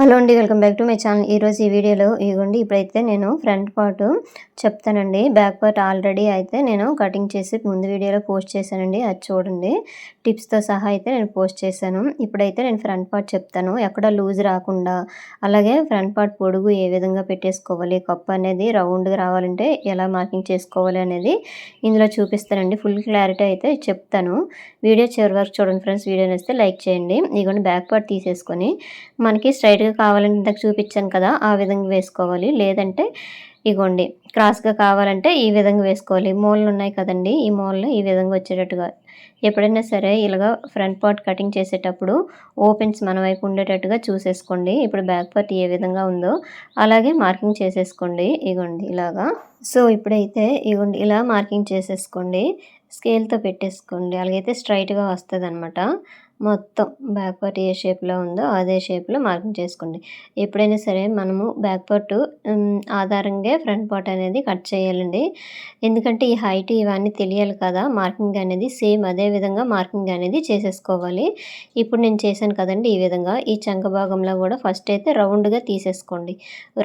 Hello అండి welcome back to my channel. ఈరోజు ఈ వీడియోలో ఇవ్వండి ఇప్పుడైతే నేను ఫ్రంట్ పార్ట్ చెప్తానండి. బ్యాక్ పార్ట్ ఆల్రెడీ అయితే నేను కటింగ్ చేసి ముందు వీడియోలో పోస్ట్ చేశానండి. అది చూడండి. టిప్స్తో సహా అయితే నేను పోస్ట్ చేశాను. ఇప్పుడైతే నేను ఫ్రంట్ పార్ట్ చెప్తాను. ఎక్కడ లూజ్ రాకుండా అలాగే ఫ్రంట్ పార్ట్ పొడుగు ఏ విధంగా పెట్టేసుకోవాలి కప్ అనేది రౌండ్గా రావాలంటే ఎలా మార్కింగ్ చేసుకోవాలి అనేది ఇందులో చూపిస్తానండి. ఫుల్ క్లారిటీ అయితే చెప్తాను. వీడియో చివరి వరకు చూడండి ఫ్రెండ్స్. వీడియో నేస్తే లైక్ చేయండి. ఇదిగోండి బ్యాక్ పార్ట్ తీసేసుకొని మనకి స్ట్రైట్గా కావాలంటే ఇంతకు చూపించాను కదా ఆ విధంగా వేసుకోవాలి. లేదంటే ఇగోండి క్రాస్గా కావాలంటే ఈ విధంగా వేసుకోవాలి. మూలలు ఉన్నాయి కదండి ఈ మూలలో ఈ విధంగా వచ్చేటట్టుగా. ఎప్పుడైనా సరే ఇలాగ ఫ్రంట్ పార్ట్ కటింగ్ చేసేటప్పుడు ఓపెన్స్ మన వైపు ఉండేటట్టుగా చూసేసుకోండి. ఇప్పుడు బ్యాక్ పార్ట్ ఏ విధంగా ఉందో అలాగే మార్కింగ్ చేసేసుకోండి. ఇగోండి ఇలాగా. సో ఇప్పుడైతే ఇగోండి ఇలా మార్కింగ్ చేసేసుకోండి. స్కేల్తో పెట్టేసుకోండి. అలాగైతే స్ట్రైట్గా వస్తుంది అనమాట మొత్తం బ్యాక్ పార్ట్ ఏ షేప్లో ఉందో అదే షేప్లో మార్కింగ్ చేసుకోండి. ఎప్పుడైనా సరే మనము బ్యాక్ పార్ట్ ఆధారంగా ఫ్రంట్ పార్ట్ అనేది కట్ చేయాలండి. ఎందుకంటే ఈ హైట్ ఇవన్నీ తెలియాలి కదా మార్కింగ్ అనేది సేమ్ అదే విధంగా మార్కింగ్ అనేది చేసేసుకోవాలి. ఇప్పుడు నేను చేశాను కదండి ఈ విధంగా ఈ చంక భాగంలో కూడా ఫస్ట్ అయితే రౌండ్గా తీసేసుకోండి.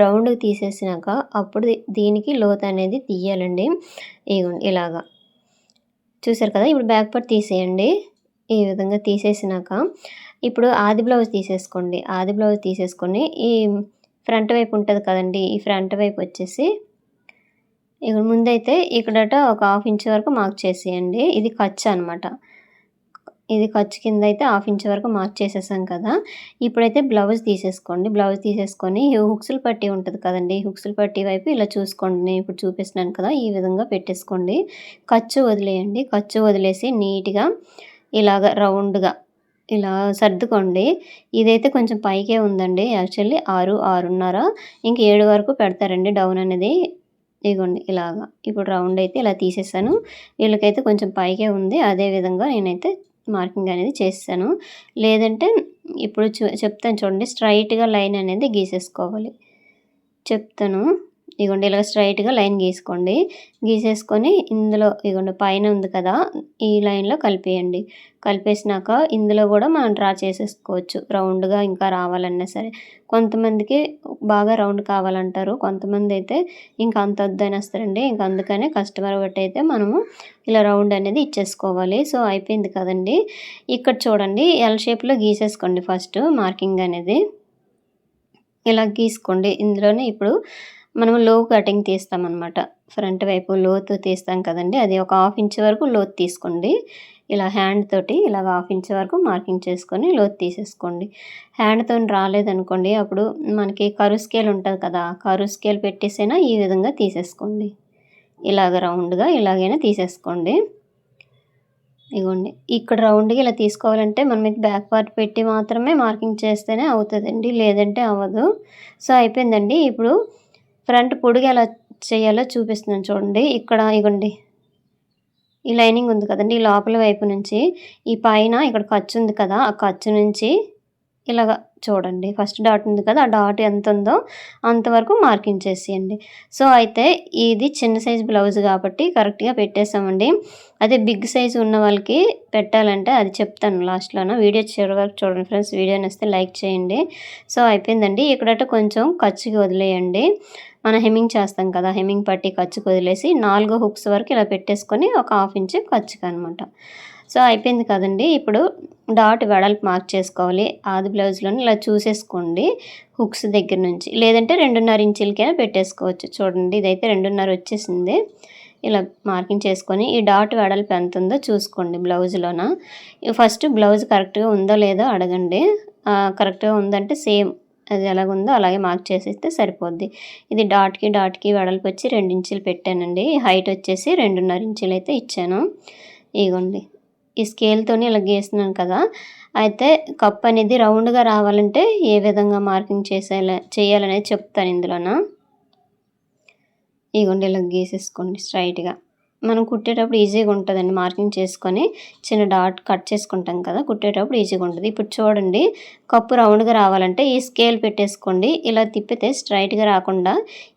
రౌండ్గా తీసేసినాక అప్పుడు దీనికి లోత్ అనేది తీయాలండి. ఇలాగా. చూసారు కదా ఇప్పుడు బ్యాక్ పార్ట్ తీసేయండి. ఈ విధంగా తీసేసినాక ఇప్పుడు ఆది బ్లౌజ్ తీసేసుకోండి. ఆది బ్లౌజ్ తీసేసుకొని ఈ ఫ్రంట్ వైపు ఉంటుంది కదండి ఈ ఫ్రంట్ వైపు వచ్చేసి ఇక్కడ ముందైతే ఇక్కడట ఒక హాఫ్ ఇంచ్ వరకు మార్క్ చేసేయండి. ఇది ఖర్చు అనమాట ఇది ఖర్చు కింద అయితే హాఫ్ ఇంచ్ వరకు మార్క్ చేసేసాం కదా. ఇప్పుడైతే బ్లౌజ్ తీసేసుకోండి. బ్లౌజ్ తీసేసుకొని హుక్స్లు పట్టి ఉంటుంది కదండి హుక్స్లు పట్టి వైపు ఇలా చూసుకోండి. నేను ఇప్పుడు చూపిస్తున్నాను కదా ఈ విధంగా పెట్టేసుకోండి. ఖర్చు వదిలేయండి. ఖర్చు వదిలేసి నీట్గా ఇలాగ రౌండ్గా ఇలా సర్దుకోండి. ఇదైతే కొంచెం పైకే ఉందండి. యాక్చువల్లీ ఆరు ఆరున్నర ఇంక ఏడు వరకు పెడతారండి డౌన్ అనేది. ఇగోండి ఇలాగా. ఇప్పుడు రౌండ్ అయితే ఇలా తీసేసాను. వీళ్ళకైతే కొంచెం పైకే ఉంది. అదే విధంగా నేనైతే మార్కింగ్ అనేది చేస్తాను లేదంటే ఇప్పుడు చూ చెప్తాను చూడండి. స్ట్రైట్గా లైన్ అనేది గీసేసుకోవాలి. చెప్తాను. ఇగోండి ఇలా స్ట్రైట్గా లైన్ గీసుకోండి. గీసేసుకొని ఇందులో ఇగోండి పైన ఉంది కదా ఈ లైన్లో కలిపేయండి. కలిపేసినాక ఇందులో కూడా మనం డ్రా చేసేసుకోవచ్చు రౌండ్గా ఇంకా రావాలన్నా సరే. కొంతమందికి బాగా రౌండ్ కావాలంటారు కొంతమంది అయితే ఇంకా అంత వద్దని వస్తారండి ఇంకా అందుకనే కస్టమర్ బట్టి అయితే మనము ఇలా రౌండ్ అనేది ఇచ్చేసుకోవాలి. సో అయిపోయింది కదండి. ఇక్కడ చూడండి ఎల్ షేప్లో గీసేసుకోండి ఫస్ట్ మార్కింగ్ అనేది. ఇలా గీసుకోండి. ఇందులోనే ఇప్పుడు మనం లో కటింగ్ తీస్తామన్నమాట. ఫ్రంట్ వైపు లోతు తీస్తాం కదండి. అది ఒక హాఫ్ ఇంచ్ వరకు లోతు తీసుకోండి. ఇలా హ్యాండ్ తోటి ఇలా హాఫ్ ఇంచ్ వరకు మార్కింగ్ చేసుకొని లోతు తీసేసుకోండి. హ్యాండ్తో రాలేదనుకోండి అప్పుడు మనకి కరు స్కేల్ ఉంటుంది కదా కరు స్కేల్ పెట్టేసైనా ఈ విధంగా తీసేసుకోండి. ఇలాగ రౌండ్గా ఇలాగైనా తీసేసుకోండి. ఇగోండి ఇక్కడ రౌండ్గా ఇలా తీసుకోవాలంటే మనం ఇది బ్యాక్ పార్ట్ పెట్టి మాత్రమే మార్కింగ్ చేస్తేనే అవుతుందండి లేదంటే అవ్వదు. సో అయిపోయిందండి. ఇప్పుడు ఫ్రంట్ పొడుగు ఎలా చేయాలో చూపిస్తున్నాను చూడండి. ఇక్కడ ఇగోండి. ఈ లైనింగ్ ఉంది కదండి. ఈ లోపల వైపు నుంచి ఈ పైన ఇక్కడ ఖర్చు ఉంది కదా ఆ ఖర్చు నుంచి ఇలాగ చూడండి. ఫస్ట్ డాట్ ఉంది కదా ఆ డాట్ ఎంత ఉందో అంతవరకు మార్కింగ్ చేసేయండి. సో అయితే ఇది చిన్న సైజ్ బ్లౌజ్ కాబట్టి కరెక్ట్గా పెట్టేసామండి అదే బిగ్ సైజ్ ఉన్న వాళ్ళకి పెట్టాలంటే అది చెప్తాను లాస్ట్లోన. వీడియో చివరి వరకు చూడండి ఫ్రెండ్స్. వీడియో నేస్తే లైక్ చేయండి. సో అయిపోయిందండి. ఇక్కడట కొంచెం ఖర్చుకి వదిలేయండి. మనం హెమ్మింగ్ చేస్తాం కదా హెమ్మింగ్ పట్టి ఖర్చుకు వదిలేసి నాలుగు హుక్స్ వరకు ఇలా పెట్టేసుకొని ఒక హాఫ్ ఇంచ్ ఖర్చుకు అనమాట సో అయిపోయింది కదండి. ఇప్పుడు డాట్ వెడల్పు మార్క్ చేసుకోవాలి. ఆది బ్లౌజ్లోని ఇలా చూసేసుకోండి హుక్స్ దగ్గర నుంచి. లేదంటే రెండున్నర ఇంచులకైనా పెట్టేసుకోవచ్చు. చూడండి ఇదైతే రెండున్నర వచ్చేసింది. ఇలా మార్కింగ్ చేసుకొని ఈ డాట్ వెడల్పు ఎంత ఉందో చూసుకోండి బ్లౌజ్లోన. ఫస్ట్ బ్లౌజ్ కరెక్ట్గా ఉందో లేదో అడగండి. కరెక్ట్గా ఉందంటే సేమ్ అది ఎలాగుందో అలాగే మార్క్ చేసేస్తే సరిపోద్ది. ఇది డాట్కి డాట్కి వెడల్పు వచ్చి రెండు ఇంచులు పెట్టానండి. హైట్ వచ్చేసి రెండున్నర ఇంచులు అయితే ఇచ్చాను. ఇగోండి. ఈ స్కేల్తో ఇలా గీస్తున్నాను కదా. అయితే కప్ అనేది రౌండ్గా రావాలంటే ఏ విధంగా మార్కింగ్ చేసేలా చేయాలనేది చెప్తాను ఇందులోన. ఇగోండి ఇలా గీసేసుకోండి స్ట్రైట్గా. మనం కుట్టేటప్పుడు ఈజీగా ఉంటుందండి. మార్కింగ్ చేసుకొని చిన్న డాట్ కట్ చేసుకుంటాం కదా కుట్టేటప్పుడు ఈజీగా ఉంటుంది. ఇప్పుడు చూడండి కప్పు రౌండ్గా రావాలంటే ఈ స్కేల్ పెట్టేసుకోండి. ఇలా తిప్పితే స్ట్రైట్గా రాకుండా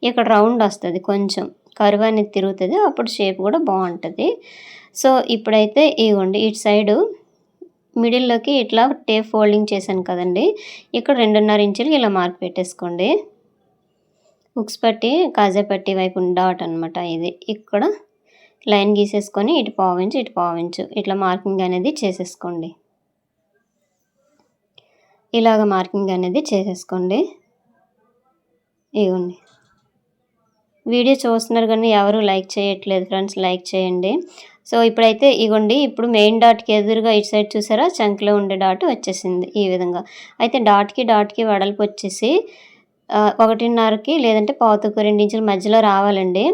ఇక్కడ రౌండ్ వస్తుంది కొంచెం. కరువు అనేది తిరుగుతుంది. అప్పుడు షేప్ కూడా బాగుంటుంది. సో ఇప్పుడైతే ఇవ్వండి ఇటు సైడు మిడిల్లోకి ఇట్లా టేప్ ఫోల్డింగ్ చేశాను కదండి. ఇక్కడ రెండున్నర ఇంచులకి ఇలా మార్క్ పెట్టేసుకోండి. హుక్స్ పట్టి కాజా పట్టి వైపు డాట్ అనమాట ఇది. ఇక్కడ లైన్ గీసేసుకొని ఇటు పావించు ఇటు పావించు. ఇట్లా మార్కింగ్ అనేది చేసేసుకోండి. ఇలాగ మార్కింగ్ అనేది చేసేసుకోండి. ఇవ్వండి వీడియో చూస్తున్నారు కానీ ఎవరు లైక్ చేయట్లేదు ఫ్రెండ్స్ లైక్ చేయండి. సో ఇప్పుడైతే ఇగోండి ఇప్పుడు మెయిన్ డాట్కి ఎదురుగా ఇటు సైడ్ చూసారా? చంక్లో ఉండే డాట్ వచ్చేసింది ఈ విధంగా. అయితే డాట్కి డాట్కి వడల్పు వచ్చేసి ఒకటిన్నరకి లేదంటే పావుతకు రెండు ఇంచుల మధ్యలో రావాలండి.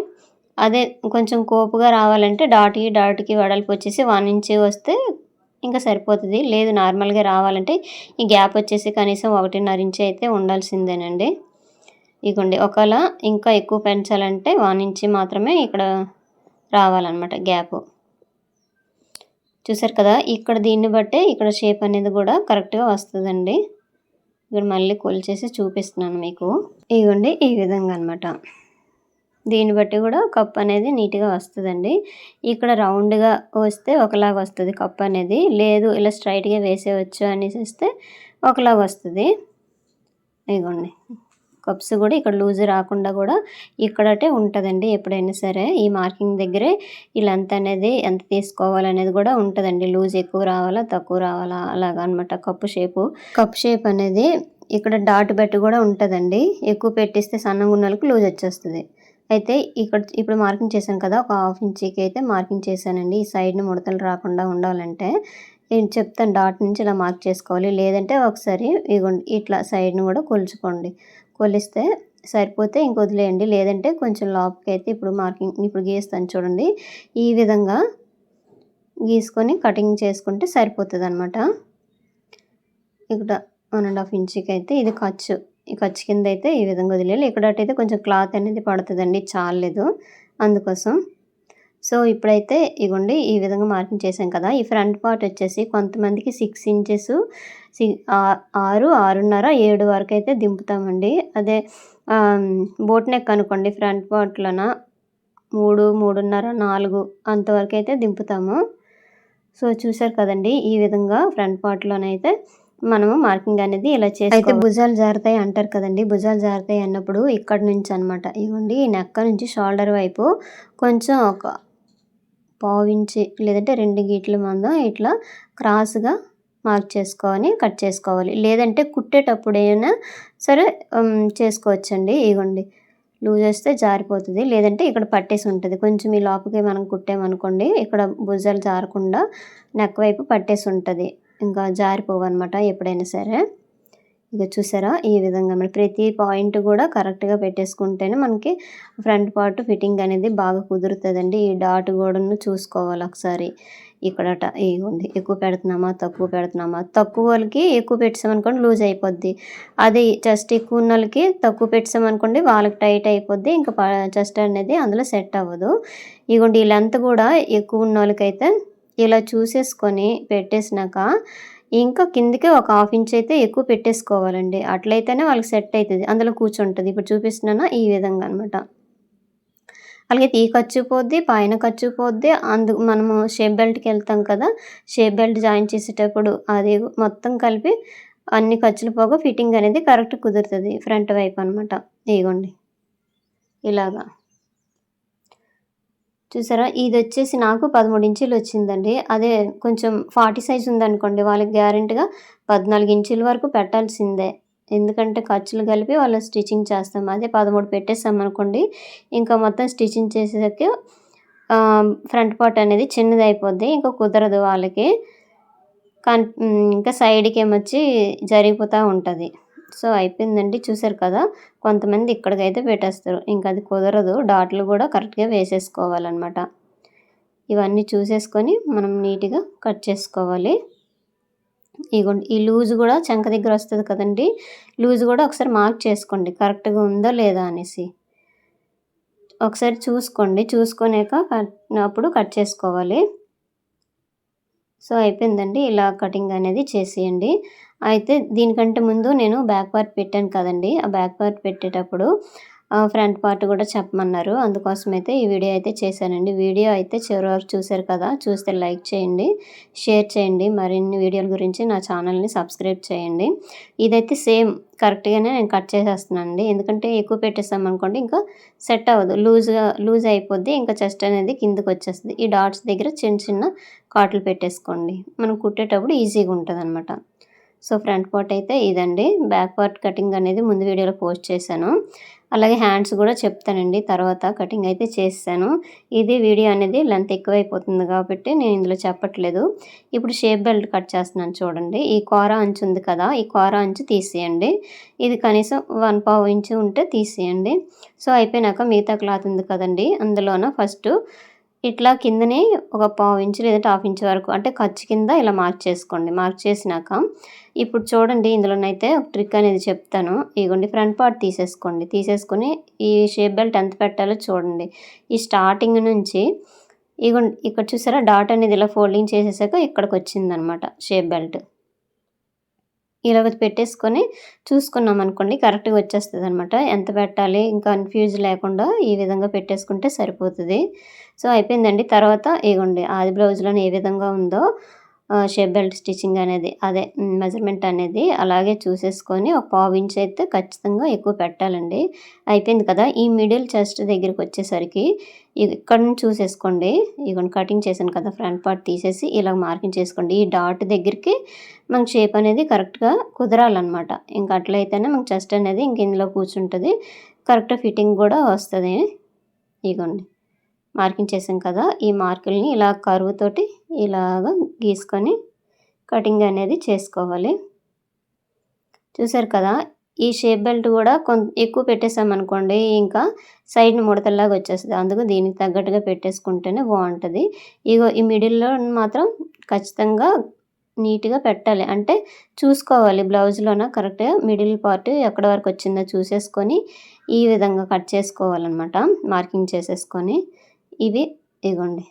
అదే కొంచెం కోపుగా రావాలంటే డాట్కి డాట్కి వడల్పు వచ్చేసి వన్ ఇంచ్ వస్తే ఇంకా సరిపోతుంది. లేదు నార్మల్గా రావాలంటే ఈ గ్యాప్ వచ్చేసి కనీసం ఒకటిన్నర ఇంచ్ అయితే ఉండాల్సిందేనండి. ఇగోండి ఒకవేళ ఇంకా ఎక్కువ పెంచాలంటే వన్ ఇంచ్ మాత్రమే ఇక్కడ రావాలన్నమాట గ్యాప్. చూసారు కదా ఇక్కడ దీన్ని బట్టే ఇక్కడ షేప్ అనేది కూడా కరెక్ట్గా వస్తుందండి. ఇక్కడ మళ్ళీ కొలిచేసి చూపిస్తున్నాను మీకు. ఇగోండి ఈ విధంగా అనమాట దీన్ని బట్టి కూడా కప్ అనేది నీట్గా వస్తుందండి. ఇక్కడ రౌండ్గా వస్తే ఒకలాగా వస్తుంది కప్ అనేది. లేదు ఇలా స్ట్రైట్గా వేసేవచ్చు అనేసి వస్తే ఒకలాగా వస్తుంది. ఇగోండి. కప్స్ కూడా ఇక్కడ లూజ్ రాకుండా కూడా ఇక్కడటే ఉంటుందండి ఎప్పుడైనా సరే. ఈ మార్కింగ్ దగ్గరే లెంత్ అనేది ఎంత తీసుకోవాలనేది కూడా ఉంటుందండి. లూజ్ ఎక్కువ రావాలా తక్కువ రావాలా అలాగా అనమాట కప్పు షేపు. కప్ షేప్ అనేది ఇక్కడ డాట్ బెట్ కూడా ఉంటుందండి. ఎక్కువ పెట్టిస్తే సన్నగా ఉన్న లూజ్ వచ్చేస్తుంది. అయితే ఇక్కడ ఇప్పుడు మార్కింగ్ చేశాను కదా ఒక హాఫ్ ఇంచీకి అయితే మార్కింగ్ చేశానండి. ఈ సైడ్ని ముడతలు రాకుండా ఉండాలంటే నేను చెప్తాను డాట్ నుంచి ఇలా మార్క్ చేసుకోవాలి. లేదంటే ఒకసారి ఇగోండి ఇట్లా సైడ్ని కూడా కొలుచుకోండి. కొలిస్తే సరిపోతే ఇంక వదిలేయండి. లేదంటే కొంచెం లోపలికి అయితే ఇప్పుడు మార్కింగ్ ఇప్పుడు గీస్తాను చూడండి. ఈ విధంగా గీసుకొని కటింగ్ చేసుకుంటే సరిపోతుంది అనమాట ఇక్కడ వన్ అండ్ హాఫ్ ఇంచుకి అయితే ఇది ఖర్చు. ఈ ఖర్చు కింద అయితే ఈ విధంగా వదిలేయాలి. అయితే కొంచెం క్లాత్ అనేది పడుతుందండి చాలేదు అందుకోసం. సో ఇప్పుడైతే ఇగోండి ఈ విధంగా మార్కింగ్ చేసాం కదా ఈ ఫ్రంట్ పార్ట్ వచ్చేసి కొంతమందికి సిక్స్ ఇంచెస్ ఆరు ఆరున్నర ఏడు వరకు అయితే దింపుతామండి. అదే బోట్ నెక్ అనుకోండి ఫ్రంట్ పార్ట్లోన మూడు మూడున్నర నాలుగు అంతవరకు అయితే దింపుతాము. సో చూసారు కదండి ఈ విధంగా ఫ్రంట్ పార్ట్లోనైతే మనము మార్కింగ్ అనేది ఇలా చేసి అయితే భుజాలు జారుతాయి అంటారు కదండి. భుజాలు జారుతాయి అన్నప్పుడు ఇక్కడ నుంచి అనమాట ఇవ్వండి ఈ నెక్క నుంచి షోల్డర్ వైపు కొంచెం ఒక పావించి లేదంటే రెండు గీట్ల మందం ఇట్లా క్రాస్గా మార్క్ చేసుకొని కట్ చేసుకోవాలి. లేదంటే కుట్టేటప్పుడు ఏమైనా సరే చేసుకోవచ్చండి. ఇగోండి లూజ్ వేస్తే జారిపోతుంది. లేదంటే ఇక్కడ పట్టేసి ఉంటుంది. కొంచెం ఈ లోపలికి మనం కుట్టామనుకోండి ఇక్కడ భుజాలు జారకుండా నెక్ వైపు పట్టేసి ఉంటుంది. ఇంకా జారిపోవన్నమాట ఎప్పుడైనా సరే. ఇక చూసారా? ఈ విధంగా మరి ప్రతి పాయింట్ కూడా కరెక్ట్గా పెట్టేసుకుంటేనే మనకి ఫ్రంట్ పార్ట్ ఫిట్టింగ్ అనేది బాగా కుదురుతుందండి. ఈ డాట్ కూడా చూసుకోవాలి ఒకసారి. ఇక్కడట ఇవ్వండి ఎక్కువ పెడుతున్నామా తక్కువ పెడుతున్నామా? తక్కువ వాళ్ళకి ఎక్కువ పెట్టామనుకోండి లూజ్ అయిపోద్ది. అదే చెస్ట్ ఎక్కువ ఉన్న వాళ్ళకి తక్కువ పెట్టామనుకోండి వాళ్ళకి టైట్ అయిపోద్ది. ఇంకా చెస్ట్ అనేది అందులో సెట్ అవ్వదు. ఇగోండి ఈ లెంత్ కూడా ఎక్కువ ఉన్న వాళ్ళకైతే ఇలా చూసేసుకొని పెట్టేసినాక ఇంకా కిందికి ఒక హాఫ్ ఇంచ్ అయితే ఎక్కువ పెట్టేసుకోవాలండి. అట్లయితేనే వాళ్ళకి సెట్ అవుతుంది అందులో కూర్చుంటుంది. ఇప్పుడు చూపిస్తున్నాను? ఈ విధంగా అనమాట అలాగే ఈ ఖర్చు పోద్ది పైన ఖర్చు పోద్ది. అందు మనము షేప్ బెల్ట్కి వెళ్తాం కదా షేప్ బెల్ట్ జాయిన్ చేసేటప్పుడు అది మొత్తం కలిపి అన్ని ఖర్చులు పోగా ఫిట్టింగ్ అనేది కరెక్ట్ కుదురుతుంది. ఫ్రంట్ వైపు అనమాట ఇగోండి. ఇలాగా. చూసారా? ఇది వచ్చేసి నాకు పదమూడు ఇంచులు వచ్చిందండి. అదే కొంచెం ఫార్టీ సైజ్ ఉందనుకోండి వాళ్ళకి గ్యారెంటీగా పద్నాలుగు ఇంచుల వరకు పెట్టాల్సిందే. ఎందుకంటే ఖర్చులు కలిపి వాళ్ళు స్టిచ్చింగ్ చేస్తాం. అదే పదమూడు పెట్టేస్తాం అనుకోండి ఇంకా మొత్తం స్టిచ్చింగ్ చేసేసరికి ఫ్రంట్ పార్ట్ అనేది చిన్నది అయిపోద్ది ఇంకా కుదరదు వాళ్ళకి. కన్ ఇంకా సైడ్కి ఏమొచ్చి జరిగిపోతూ ఉంటుంది. సో అయిపోయిందండి. చూసారు కదా కొంతమంది ఇక్కడికైతే పెట్టేస్తారు. ఇంకా అది కుదరదు. డాట్లు కూడా కరెక్ట్గా వేసేసుకోవాలన్నమాట. ఇవన్నీ చూసేసుకొని మనం నీట్గా కట్ చేసుకోవాలి. ఇగోండి ఈ లూజ్ కూడా చంక దగ్గర వస్తుంది కదండి లూజ్ కూడా ఒకసారి మార్క్ చేసుకోండి. కరెక్ట్గా ఉందా లేదా అనేసి. ఒకసారి చూసుకోండి. చూసుకునేక అప్పుడు కట్ చేసుకోవాలి. సో అయిపోయిందండి. ఇలా కటింగ్ అనేది చేసేయండి. అయితే దీనికంటే ముందు నేను బ్యాక్ పార్ట్ పెట్టాను కదండి. ఆ బ్యాక్ పార్ట్ పెట్టేటప్పుడు ఫ్రంట్ పార్ట్ కూడా చెప్పమన్నారు. అందుకోసం అయితే ఈ వీడియో అయితే చేశానండి. వీడియో అయితే చివరి వరకు చూశారు కదా చూస్తే లైక్ చేయండి షేర్ చేయండి. మరిన్ని వీడియోల గురించి నా ఛానల్ని సబ్స్క్రైబ్ చేయండి. ఇదైతే సేమ్ కరెక్ట్గానే నేను కట్ చేసేస్తున్నానండి. ఎందుకంటే ఎక్కువ పెట్టేస్తాం అనుకోండి ఇంకా సెట్ అవ్వదు. లూజ్గా లూజ్ అయిపోద్ది. ఇంకా చెస్ట్ అనేది కిందకి వచ్చేస్తుంది. ఈ డాట్స్ దగ్గర చిన్న చిన్న కాట్లు పెట్టేసుకోండి. మనం కుట్టేటప్పుడు ఈజీగా ఉంటుంది అనమాట సో ఫ్రంట్ పార్ట్ అయితే ఇదండి. బ్యాక్ పార్ట్ కటింగ్ అనేది ముందు వీడియోలో పోస్ట్ చేశాను. అలాగే హ్యాండ్స్ కూడా చెప్తానండి. తర్వాత కటింగ్ అయితే చేస్తాను. ఇది వీడియో అనేది లెంత్ ఎక్కువైపోతుంది కాబట్టి నేను ఇందులో చెప్పట్లేదు. ఇప్పుడు షేప్ బెల్ట్ కట్ చేస్తున్నాను చూడండి. ఈ కూర అంచు ఉంది కదా ఈ కూర అంచు తీసేయండి. ఇది కనీసం వన్ పావు ఇంచు ఉంటే తీసేయండి. సో అయిపోయినాక మిగతా క్లాత్ ఉంది కదండి. అందులోన ఫస్ట్ ఇట్లా కిందనే ఒక పావు ఇంచు లేదంటే హాఫ్ ఇంచ్ వరకు అంటే ఖర్చు కింద ఇలా మార్క్ చేసుకోండి. మార్క్ చేసినాక ఇప్పుడు చూడండి ఇందులోనైతే ఒక ట్రిక్ అనేది చెప్తాను. ఇగోండి ఫ్రంట్ పార్ట్ తీసేసుకోండి. తీసేసుకొని ఈ షేప్ బెల్ట్ ఎంత పెట్టాలో చూడండి. ఈ స్టార్టింగ్ నుంచి ఇగోండి ఇక్కడ చూసారా డాట్ అనేది ఇలా ఫోల్డింగ్ చేసేసాక ఇక్కడికి వచ్చిందనమాట షేప్ బెల్ట్ ఇలా పెట్టేసుకొని చూసుకున్నాం అనుకోండి కరెక్ట్గా వచ్చేస్తుంది అనమాట ఎంత పెట్టాలి ఇంకా కన్ఫ్యూజ్ లేకుండా ఈ విధంగా పెట్టేసుకుంటే సరిపోతుంది. సో అయిపోయిందండి. తర్వాత ఇగోండి ఆది బ్లౌజ్లో ఏ విధంగా ఉందో షేప్ బెల్ట్ స్టిచ్చింగ్ అనేది అదే మెజర్మెంట్ అనేది అలాగే చూసేసుకొని ఒక పావు ఇంచ్ అయితే ఖచ్చితంగా ఎక్కువ పెట్టాలండి. అయిపోయింది కదా? ఈ మిడిల్ చెస్ట్ దగ్గరికి వచ్చేసరికి ఇక్కడ నుంచి చూసేసుకోండి. ఇగోండి కటింగ్ చేశాను కదా ఫ్రంట్ పార్ట్ తీసేసి ఇలా మార్కింగ్ చేసుకోండి. ఈ డాట్ దగ్గరికి మనకి షేప్ అనేది కరెక్ట్గా కుదరాలన్నమాట. ఇంకా అట్లయితేనే మనకి చెస్ట్ అనేది ఇంక ఇందులో కూర్చుంటుంది. కరెక్ట్ ఫిట్టింగ్ కూడా వస్తుంది. ఇగోండి మార్కింగ్ చేసాం కదా ఈ మార్కుల్ని ఇలా కరువుతోటి ఇలాగ గీసుకొని కటింగ్ అనేది చేసుకోవాలి. చూసారు కదా ఈ షేప్ బెల్ట్ కూడా కొంత ఎక్కువ పెట్టేసామనుకోండి ఇంకా సైడ్ని ముడతల్లాగా వచ్చేస్తుంది. అందుకు దీనికి తగ్గట్టుగా పెట్టేసుకుంటేనే బాగుంటుంది. ఇగో ఈ మిడిల్లో మాత్రం ఖచ్చితంగా నీట్గా పెట్టాలి. అంటే చూసుకోవాలి బ్లౌజ్లోన కరెక్ట్గా మిడిల్ పార్ట్ ఎక్కడ వరకు వచ్చిందో చూసేసుకొని ఈ విధంగా కట్ చేసుకోవాలన్నమాట మార్కింగ్ చేసేసుకొని. ఇవి ఇగోండి.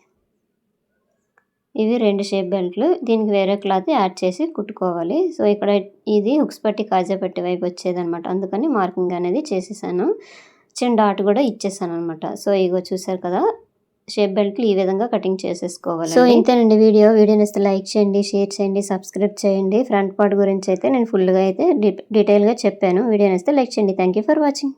ఇవి రెండు షేప్ బెల్ట్లు దీనికి వేరే క్లాత్ యాడ్ చేసి కుట్టుకోవాలి. సో ఇక్కడ ఇది హుక్స్ పట్టి కాజా పట్టి వైపు వచ్చేదనమాట అందుకని మార్కింగ్ అనేది చేసేసాను. చిన్న డాట్ కూడా ఇచ్చేసాను అనమాట సో ఇగో చూసారు కదా షేప్ బెల్ట్లు ఈ విధంగా కటింగ్ చేసేసుకోవాలి సో ఇంతేనండి వీడియో. వీడియోని ఇస్తే లైక్ చేయండి షేర్ చేయండి సబ్స్క్రైబ్ చేయండి. ఫ్రంట్ పార్ట్ గురించి అయితే నేను ఫుల్గా అయితే డీటెయిల్గా చెప్పాను. వీడియోని ఇస్తే లైక్ చేయండి. Thank for watching.